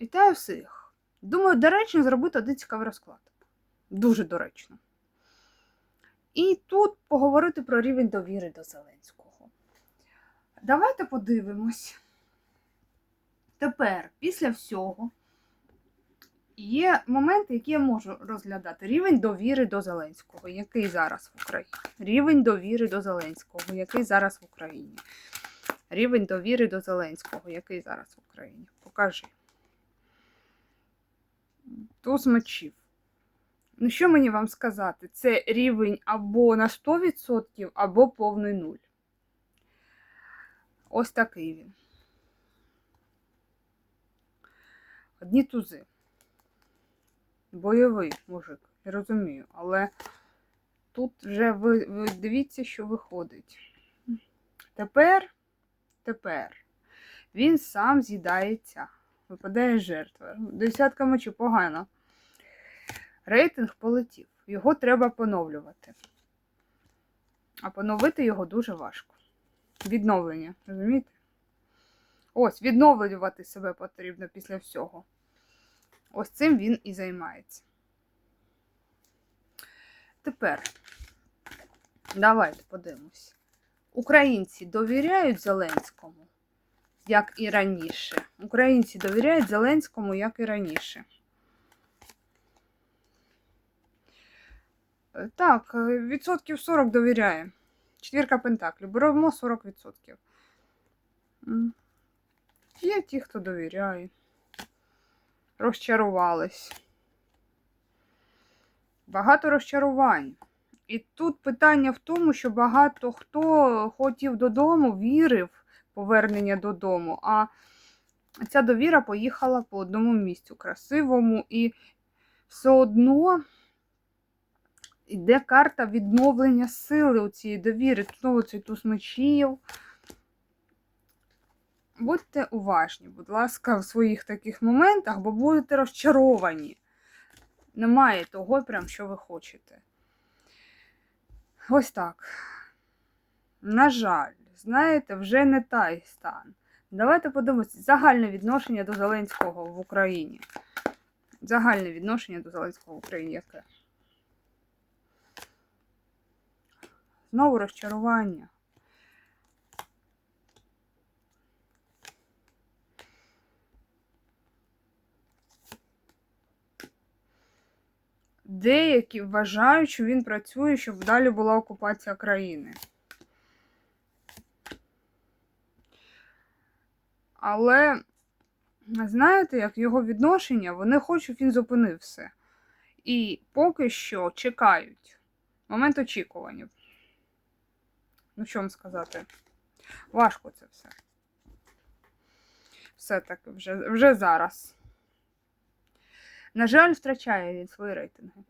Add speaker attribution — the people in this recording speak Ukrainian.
Speaker 1: Вітаю всіх. Думаю, доречно зробити один цікавий розклад. Дуже доречно. І тут поговорити про рівень довіри до Зеленського. Давайте подивимось. Тепер, після всього, є моменти, які я можу розглядати. Рівень довіри до Зеленського, який зараз в Україні. Рівень довіри до Зеленського, який зараз в Україні. Рівень довіри до Зеленського, який зараз в Україні. Покажи. Туз мечів. Ну, що мені вам сказати? Це рівень або на 100%, або повний нуль. Ось такий він. Одні тузи. Бойовий мужик, я розумію, але тут вже ви, ви дивіться, що виходить. Тепер, тепер він сам з'їдається. Випадає жертва. Десятка мечів погано. Рейтинг полетів. Його треба поновлювати. А поновити його дуже важко. Відновлення, розумієте? Ось, відновлювати себе потрібно після всього. Ось цим він і займається. Тепер, давайте подивимось. Українці довіряють Зеленському, як і раніше. Українці довіряють Зеленському, як і раніше. Е, Так, е, відсотків 40 довіряє. Четвірка пентаклів. Беремо 40%. Є ті, хто довіряє. Розчарувались. Багато розчарувань. І тут питання в тому, що багато хто хотів додому, вірив повернення додому, а ця довіра поїхала по одному місцю красивому, і все одно йде карта відновлення сили у цієї довіри. Тут знову цей туз мечів. Будьте уважні, будь ласка, в своїх таких моментах, бо будете розчаровані. Немає того, прям, що ви хочете. Ось так. На жаль, знаєте, вже не той стан. Давайте подивимося загальне відношення до Зеленського в Україні. Загальне відношення до Зеленського в Україні яке? Знову розчарування. Деякі вважають, що він працює, щоб далі була окупація країни. Але, знаєте, як його відношення, вони хочуть, щоб він зупинив все. І поки що чекають. Момент очікування. Ну, що вам сказати? Важко це все. Все таки вже, вже зараз. На жаль, втрачає він свої рейтинги.